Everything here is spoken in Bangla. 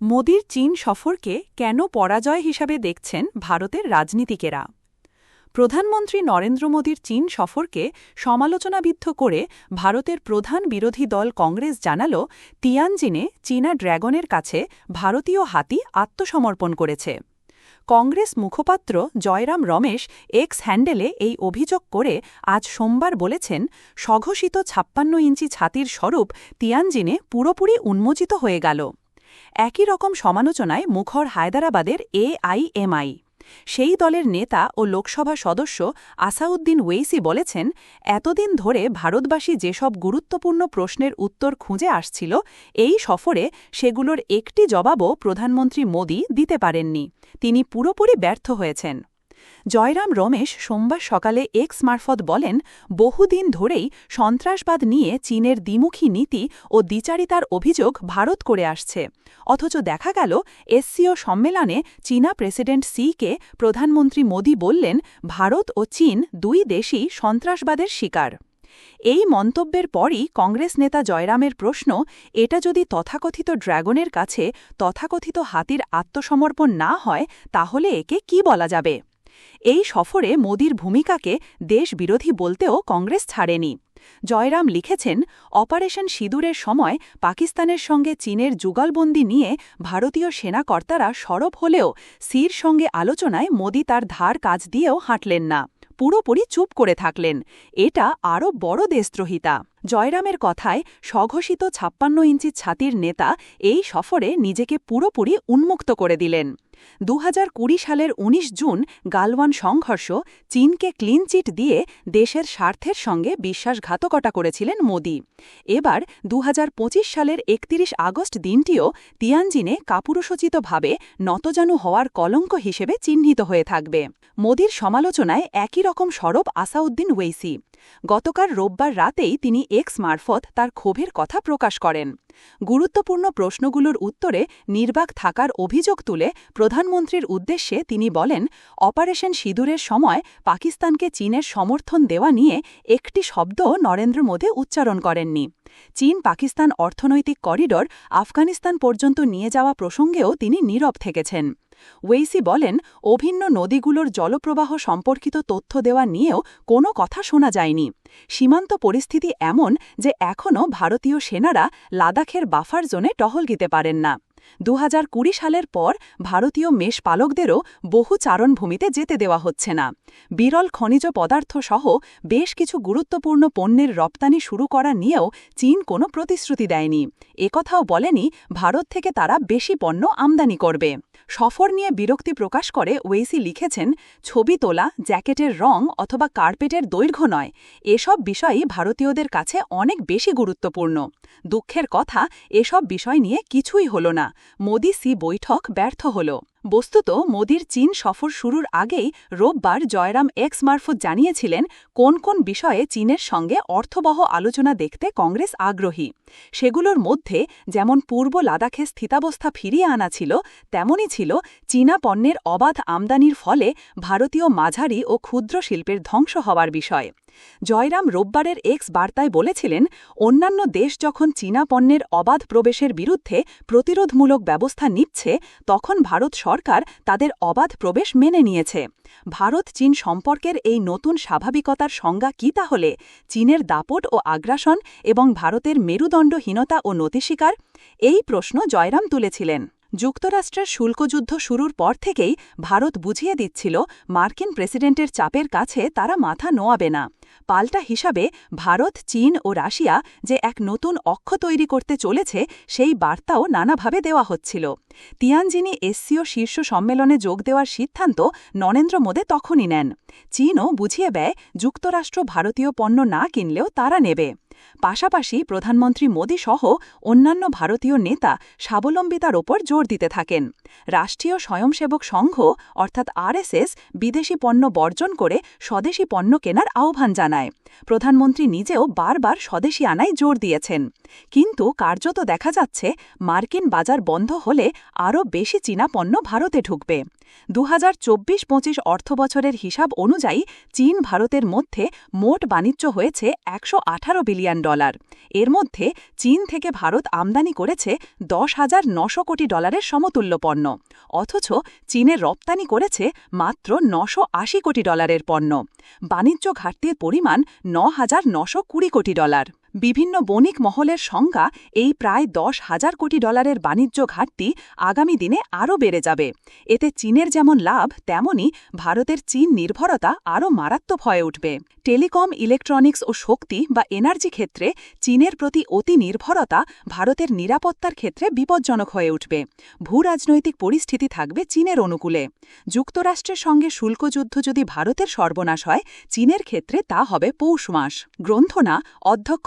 মোদির চীন সফরকে কেন পরাজয় হিসাবে দেখছেন ভারতের রাজনীতিকেরা? প্রধানমন্ত্রী নরেন্দ্র মোদীর চীন সফরকে সমালোচনাবিদ্ধ করে ভারতের প্রধান বিরোধী দল কংগ্রেস জানাল, তিয়ানজিনে চীনা ড্র্যাগনের কাছে ভারতীয় হাতি আত্মসমর্পণ করেছে। কংগ্রেস মুখপাত্র জয়রাম রমেশ এক্স হ্যান্ডেলে এই অভিযোগ করে আজ সোমবার বলেছেন স্বঘোষিত ছাপ্পান্ন ইঞ্চি ছাতির স্বরূপ তিয়ানজিনে পুরোপুরি উন্মোচিত হয়ে গেল। একই রকম সমালোচনায় মুখর হায়দারাবাদের এআইএমআই। সেই দলের নেতা ও লোকসভা সদস্য আসাউদ্দিন ওয়েইসি বলেছেন, এতদিন ধরে ভারতবাসী যেসব গুরুত্বপূর্ণ প্রশ্নের উত্তর খুঁজে আসছিল, এই সফরে সেগুলোর একটি জবাবও প্রধানমন্ত্রী মোদী দিতে পারেননি। তিনি পুরোপুরি ব্যর্থ হয়েছেন। জয়রাম রমেশ সোমবার সকালে এক্স মারফত বলেন, বহুদিন ধরেই সন্ত্রাসবাদ নিয়ে চীনের দ্বিমুখী নীতি ও দ্বিচারিতার অভিযোগ ভারত করে আসছে। অথচ দেখা গেল, এসসিও সম্মেলনে চীনা প্রেসিডেন্ট সিকে প্রধানমন্ত্রী মোদী বললেন, ভারত ও চীন দুই দেশই সন্ত্রাসবাদের শিকার। এই মন্তব্যের পরই কংগ্রেস নেতা জয়রামের প্রশ্ন, এটা যদি তথাকথিত ড্র্যাগনের কাছে তথাকথিত হাতির আত্মসমর্পণ না হয়, তাহলে একে কি বলা যাবে? এই সফরে মোদির ভূমিকাকে দেশবিরোধী বলতেও কংগ্রেস ছাড়েনি। জয়রাম লিখেছেন, অপারেশন সিঁদুরের সময় পাকিস্তানের সঙ্গে চীনের যুগলবন্দি নিয়ে ভারতীয় সেনাকর্তারা সরব হলেও সির সঙ্গে আলোচনায় মোদি তার ধার কাজ দিয়েও হাঁটলেন না, পুরোপুরি চুপ করে থাকলেন। এটা আরও বড় দেশদ্রোহিতা। জয়রামের কথায় স্বঘোষিত ছাপ্পান্ন ইঞ্চি ছাতির নেতা এই সফরে নিজেকে পুরোপুরি উন্মুক্ত করে দিলেন। দুহাজার কুড়ি সালের ১৯ জুন গালওয়ান সংঘর্ষ চীনকে ক্লিনচিট দিয়ে দেশের স্বার্থের সঙ্গে বিশ্বাসঘাতকতা করেছিলেন মোদি। এবার দুহাজার পঁচিশ সালের ৩১ আগস্ট দিনটিও তিয়ানজিনে কাপুরুষোচিতভাবে নতজানু হওয়ার কলঙ্ক হিসেবে চিহ্নিত হয়ে থাকবে। মোদির সমালোচনায় একই রকম সরব আসাউদ্দিন ওয়েসি গতকাল রোববার রাতেই তিনি এক্স মারফত তার ক্ষোভের কথা প্রকাশ করেন। গুরুত্বপূর্ণ প্রশ্নগুলোর উত্তরে নির্বাক থাকার অভিযোগ তুলে প্রধানমন্ত্রীর উদ্দেশ্যে তিনি বলেন, অপারেশন সিঁদুরের সময় পাকিস্তানকে চীনের সমর্থন দেওয়া নিয়ে একটি শব্দ নরেন্দ্র মোদী উচ্চারণ করেননি। চীন পাকিস্তান অর্থনৈতিক করিডর আফগানিস্তান পর্যন্ত নিয়ে যাওয়া প্রসঙ্গেও তিনি নীরব থেকেছেন। ওয়েইসি বলেন, অভিন্ন নদীগুলোর জলপ্রবাহ সম্পর্কিত তথ্য দেওয়া নিয়েও কোনো কথা শোনা যায়নি। সীমান্ত পরিস্থিতি এমন যে এখনও ভারতীয় সেনারা লাদাখের বাফার জোনে টহল দিতে পারেন না। দু হাজার কুড়ি সালের পর ভারতীয় মেষপালকদেরও বহু চারণভূমিতে যেতে দেওয়া হচ্ছে না। বিরল খনিজ পদার্থ সহ বেশ কিছু গুরুত্বপূর্ণ পণ্যের রপ্তানি শুরু করা নিয়েও চীন কোনো প্রতিশ্রুতি দেয়নি। একথাও বলেনি, ভারত থেকে তারা বেশি পণ্য আমদানি করবে। সফর নিয়ে বিরক্তি প্রকাশ করে ওয়েসি লিখেছেন, ছবি তোলা, জ্যাকেটের রং অথবা কার্পেটের দৈর্ঘ্য নয়। এসব বিষয়ই ভারতীয়দের কাছে অনেক বেশি গুরুত্বপূর্ণ। দুঃখের কথা, এসব বিষয় নিয়ে কিছুই হল না। মোদি সি বৈঠক ব্যর্থ হল। বস্তুত মোদির চীন সফর শুরুর আগেই রোববার জয়রাম এক্স মারফত জানিয়েছিলেন কোন কোন বিষয়ে চীনের সঙ্গে অর্থবহ আলোচনা দেখতে কংগ্রেস আগ্রহী। সেগুলোর মধ্যে যেমন পূর্ব লাদাখে স্থিতাবস্থা ফিরিয়ে আনা ছিল, তেমনই ছিল চীনা পণ্যের অবাধ আমদানির ফলে ভারতীয় মাঝারি ও ক্ষুদ্র শিল্পের ধ্বংস হওয়ার বিষয়। জয়রাম রোববারের এক্স বার্তায় বলেছিলেন, অন্যান্য দেশ যখন চীনা পণ্যের অবাধ প্রবেশের বিরুদ্ধে প্রতিরোধমূলক ব্যবস্থা নিচ্ছে, তখন ভারত সরকার তাদের অবাধ প্রবেশ মেনে নিয়েছে। ভারত চীন সম্পর্কের এই নতুন স্বাভাবিকতার সংজ্ঞা কী তাহলে? চীনের দাপট ও আগ্রাসন এবং ভারতের মেরুদণ্ডহীনতা ও নতিস্বীকার? এই প্রশ্ন জয়রাম তুলেছিলেন। যুক্তরাষ্ট্রের শুল্কযুদ্ধ শুরুর পর থেকেই ভারত বুঝিয়ে দিচ্ছিল, মার্কিন প্রেসিডেন্টের চাপের কাছে তারা মাথা নোয়াবে না। পাল্টা হিসাবে, ভারত, চীন ও রাশিয়া যে এক নতুন অক্ষ তৈরি করতে চলেছে, সেই বার্তাও নানাভাবে দেওয়া হচ্ছিল। তিয়ানজিনি এসসিও শীর্ষ সম্মেলনে যোগ দেওয়ার সিদ্ধান্ত নরেন্দ্র মোদে তখনই নেন। চীনও বুঝিয়ে ব্যয় যুক্তরাষ্ট্র ভারতীয় পণ্য না কিনলেও তারা নেবে। পাশাপাশি প্রধানমন্ত্রী মোদী সহ অন্যান্য ভারতীয় নেতা স্বাবলম্বিতার ওপর জোর দিতে থাকেন। রাষ্ট্রীয় স্বয়ংসেবক সংঘ, অর্থাৎ আরএসএস, বিদেশি পণ্য বর্জন করে স্বদেশি পণ্য কেনার আহ্বান জানায়। প্রধানমন্ত্রী নিজেও বারবার স্বদেশি আনায় জোর দিয়েছেন। কিন্তু কার্যত দেখা যাচ্ছে, মার্কিন বাজার বন্ধ হলে আরও বেশি চীনা পণ্য ভারতে ঢুকবে। দু হাজার চব্বিশ পঁচিশ অর্থবছরের হিসাব অনুযায়ী চীন ভারতের মধ্যে মোট বাণিজ্য হয়েছে একশো আঠারো বিলিয়ন ডলার। এর মধ্যে চীন থেকে ভারত আমদানি করেছে দশ হাজার নশো কোটি ডলারের সমতুল্য পণ্য। অথচ চীনের রপ্তানি করেছে মাত্র নশো আশি কোটি ডলারের পণ্য। বাণিজ্য ঘাটতির পরিমাণ ন হাজার নশো কুড়ি কোটি ডলার। বিভিন্ন বণিক মহলের সংজ্ঞা এই প্রায় দশ হাজার কোটি ডলারের বাণিজ্য ঘাটতি আগামী দিনে আরও বেড়ে যাবে। এতে চীনের যেমন লাভ তেমনই ভারতের চীন নির্ভরতা আরও মারাত্মক হয়ে উঠবে। টেলিকম, ইলেকট্রনিক্স ও শক্তি বা এনার্জি ক্ষেত্রে চীনের প্রতি অতি নির্ভরতা ভারতের নিরাপত্তার ক্ষেত্রে বিপজ্জনক হয়ে উঠবে। ভূরাজনৈতিক পরিস্থিতি থাকবে চীনের অনুকূলে। যুক্তরাষ্ট্রের সঙ্গে শুল্কযুদ্ধ যদি ভারতের সর্বনাশ হয়, চীনের ক্ষেত্রে তা হবে পৌষ মাস। গ্রন্থনা, অধ্যক্ষ